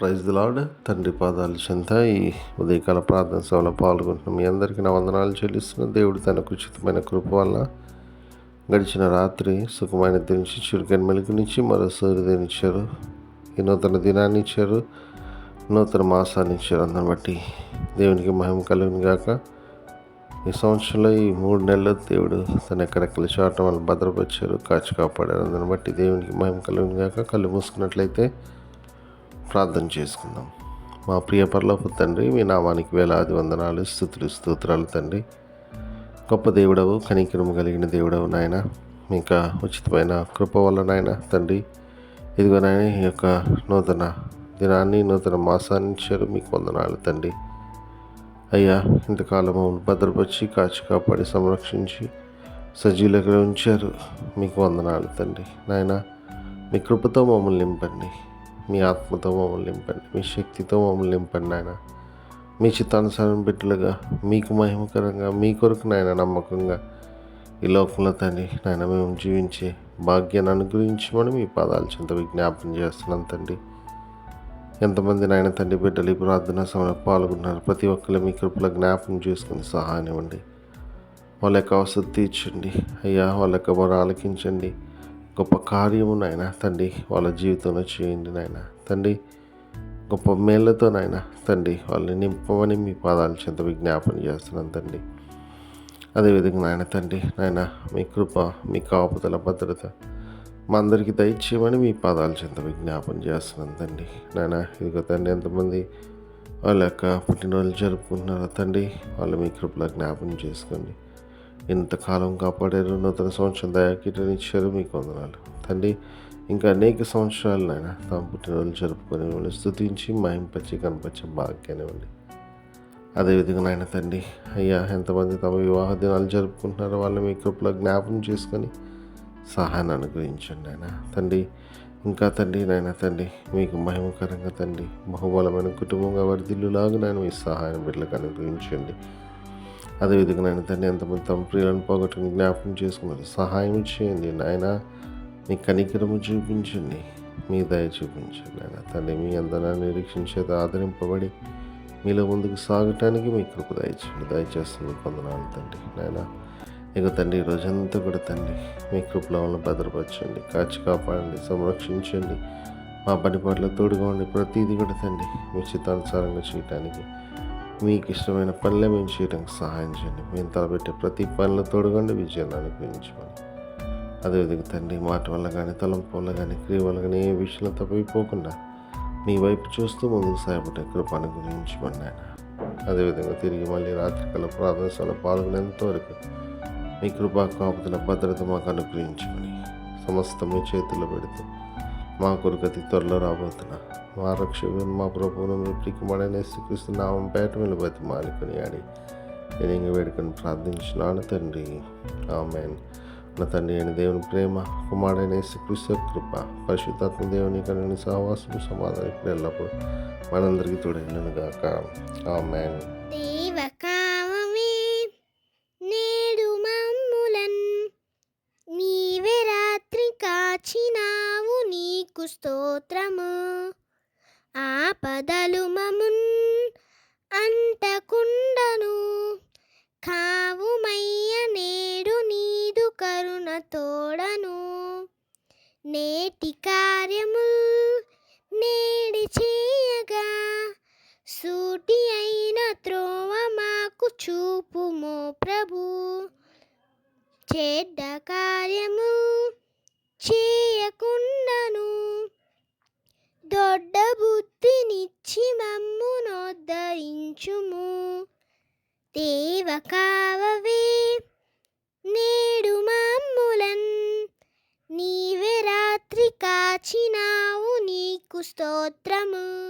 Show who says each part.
Speaker 1: Praise the lord. తండ్రి పాదాలు చెంత ఈ ఉదయకాల ప్రార్థన సభలో పాల్గొంటున్నాం మీ అందరికీ నా వందనాలు చెల్లిస్తున్న దేవుడు తన ఉచితమైన కృప వల్ల గడిచిన రాత్రి సుఖమైన దినిచి చురుకైన మెలుగునిచ్చి మరో సూర్యోదయం ఈ నూతన దినాన్ని ఇచ్చారు. నూతన మాసాన్ని ఇచ్చారు అందరిని బట్టి. దేవునికి మహిమ కలుగుని గాక ఈ సంవత్సరంలో ఈ మూడు నెలలు దేవుడు తన ఎక్కడ చాటం వల్ల భద్రపరిచారు కాచి కాపాడారు అందరిని బట్టి దేవునికి మహిమ కలుగుని గాక. కళ్ళు మూసుకున్నట్లయితే ప్రార్థన చేసుకుందాం. మా ప్రియ పరలోపు తండ్రి మీ నామానికి వేలాది వందనాలు స్థుతులు స్తోత్రాలు తండ్రి. గొప్ప దేవుడవు కనికరము కలిగిన దేవుడవు నాయన. ఇంకా ఉచితమైన కృప వల్ల నాయన తండ్రి. ఇదిగో నాయన ఈ యొక్క నూతన దినాన్ని నూతన మాసాన్ని ఇచ్చారు మీకు వందనాలు తండ్రి. అయ్యా ఇంతకాలము భద్రపరిచి కాచి కాపాడి సంరక్షించి సజీలుగా ఉంచారు మీకు వందనాలు తండ్రి. నాయన మీ కృపతో మమ్మల్ని నింపండి. మీ ఆత్మతో మమ్మల్ని నింపండి మీ శక్తితో మమ్మల్ని నింపండి నాయన. మీ చిత్తానుసారం బిడ్డలుగా మీకు మహిమకరంగా మీ కొరకు నాయన నమ్మకంగా ఈ లోకంలో తండ్రి నాయన మేము జీవించే భాగ్యాన్ని అనుగ్రహించమని మీ పాదాలు చెంత విజ్ఞాపన చేస్తున్నాం తండ్రి. ఎంతమంది నాయన తండ్రి బిడ్డలు ఈ ప్రార్థన సమయంలో పాల్గొన్నారు? ప్రతి ఒక్కరు మీ కృపలో జ్ఞాపకం చేసుకుని సహాయం ఇవ్వండి. వాళ్ళ యొక్క అవసరం తీర్చండి. అయ్యా వాళ్ళ యొక్క మొర ఆలకించండి. గొప్ప కార్యము నాయన. తండ్రి వాళ్ళ జీవితంలో చేయండి నాయన. తండ్రి గొప్ప మేళ్ళతో నాయన. తండ్రి వాళ్ళని నింపమని మీ పాదాలు చెంత విజ్ఞాపన చేస్తున్నాను తండ్రి. అదేవిధంగా నాయన తండ్రి నాయన మీ కృప మీ కాపుదల భద్రత మా అందరికీ దయచేయమని మీ పాదాలు చెంత విజ్ఞాపన చేస్తున్నాను తండ్రి. నాయన ఇదిగో తండ్రి ఎంతమంది వాళ్ళ యొక్క పుట్టినరోజు జరుపుకుంటున్నారో తండ్రి వాళ్ళు మీ కృపలో జ్ఞాపనం చేసుకోండి. ఇంతకాలం కాపాడారు నూతన సంవత్సరం దయాకీటని ఇచ్చారు మీకు వందనాలు తండ్రి ఇంకా అనేక సంవత్సరాలు నాయన తమ పుట్టినరోజు జరుపుకొని మిమ్మల్ని స్థుతించి మహింపచ్చి కనపరిచే భాగ్యానివ్వండి. అదేవిధంగా నాయన తండ్రి అయ్యా ఎంతమంది తమ వివాహ దినాలు జరుపుకుంటున్నారో వాళ్ళని మీ కృపలో జ్ఞాపం చేసుకొని సహాయాన్ని అనుగ్రహించండి ఆయన తండ్రి ఇంకా తండ్రి నాయన తండ్రి మీకు మహిమకరంగా తండ్రి బహుబలమైన కుటుంబంగా వర్ధిల్లులాగా నేను మీ సహాయం బిడ్డలకు అనుగ్రహించండి. అదేవిధంగా నేను తండ్రి ఎంతమంది తమ ప్రియులను పోగొట్టుకుని జ్ఞాపకం చేసుకున్నారు సహాయం చేయండి నాయన. మీ కనికరము చూపించండి మీ దయ చూపించండి నాయన. తండ్రి మీ అందరాన్ని నిరీక్షించేత ఆదరింపబడి మీలో ముందుకు సాగటానికి మీ కృప దయచేయండి దయచేస్తుంది పొందనాలు తండ్రి నాయన. ఇక తండ్రి రోజంతా కూడా తండ్రి మీ కృపలో ఉన్న భద్రపరచండి కాచి కాపాడండి సంరక్షించండి. మా పని పట్ల తోడుగా ఉండి ప్రతిదీ కూడా తండ్రి మీ చిత్తానుసారంగా చేయటానికి మీకు ఇష్టమైన పనులే మేము చేయడానికి సహాయం చేయండి. మేము తలపెట్టే ప్రతి పనులు తోడుగండి విజయాన్ని అనుగ్రహించమని అదేవిధంగా తండ్రి మాట వల్ల కానీ తలంపు వల్ల కానీ క్రియ వల్ల కానీ ఏ విషయంలో తప్పిపోకుండా మీ వైపు చూస్తూ ముందుకు సాయపడే కృప అనుగ్రహించమని ఆయన అదేవిధంగా తిరిగి మళ్ళీ రాత్రికాల ప్రార్థనలో పాల్గొనేంత వరకు మీ కృపా కాపుతున్న భద్రత మాకు అనుగ్రహించమని సమస్తం మీ చేతుల్లో పెడుతూ మా కొరకు అతి త్వరలో రాబోతున్నా. మా రక్షకుడు మా ప్రభువును మీ ప్రికుమాడైన యేసుక్రీస్తు నామం పేట మీద బతి మాలికొని ఆడి నేను ఇంక వేడుకొని ప్రార్థించినాను తండ్రి. ఆమెన్. నా తండ్రి అయిన దేవుని ప్రేమ కుమారుడైన యేసుక్రీస్తు కృప పరిశుద్ధాత్మ దేవుని కలిగిన సహవాసం సమాధానం ఎల్లప్పుడు మనందరికీ తోడైనను గాక. ఆమెన్.
Speaker 2: నీకు స్తోత్రము. ఆపదలు మమున్ అంటకుండను. కావుమయ్య నేడు నీదు కరుణ తోడను. నేటి కార్యము నేడి చేయగా సూటి అయిన త్రోవ మాకు చూపుమో ప్రభు. చెడ్డ కార్యము చేయకుండా దొడ్డ బుద్ధినిచ్చి మమ్ము నోద్ధరించుము. దేవ కావవే నేడు మమ్ములన్. నీవే రాత్రి కాచినావు నీకు స్తోత్రము.